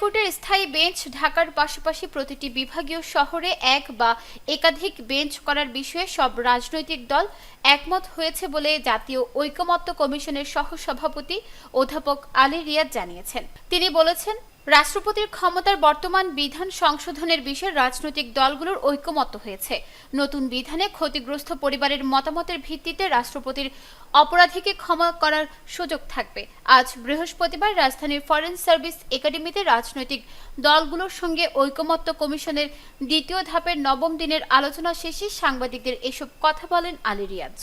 হাইকোর্টের স্থায়ী বেঞ্চ ঢাকার পাশাপাশি প্রতিটি বিভাগীয় শহরে এক বা একাধিক বেঞ্চ করার বিষয়ে সব রাজনৈতিক দল একমত হয়েছে বলে জাতীয় ঐকমত্য কমিশনের সহসভাপতি অধ্যাপক আলী রিয়াদ জানিয়েছেন। তিনি বলেছেন রাষ্ট্রপতির ক্ষমতার বর্তমান বিধান সংশোধনের বিষয়ে রাজনৈতিক দলগুলোর ঐকমত্য হয়েছে। নতুন বিধানে ক্ষতিগ্রস্ত পরিবারের মতামতের ভিত্তিতে রাষ্ট্রপতির অপরাধীকে ক্ষমা করার সুযোগ থাকবে। আজ বৃহস্পতিবার রাজধানীর ফরেন সার্ভিস একাডেমিতে রাজনৈতিক দলগুলোর সঙ্গে ঐকমত্য কমিশনের দ্বিতীয় ধাপের নবম দিনের আলোচনা শেষে সাংবাদিকদের এসব কথা বলেন আলী রিয়াজ।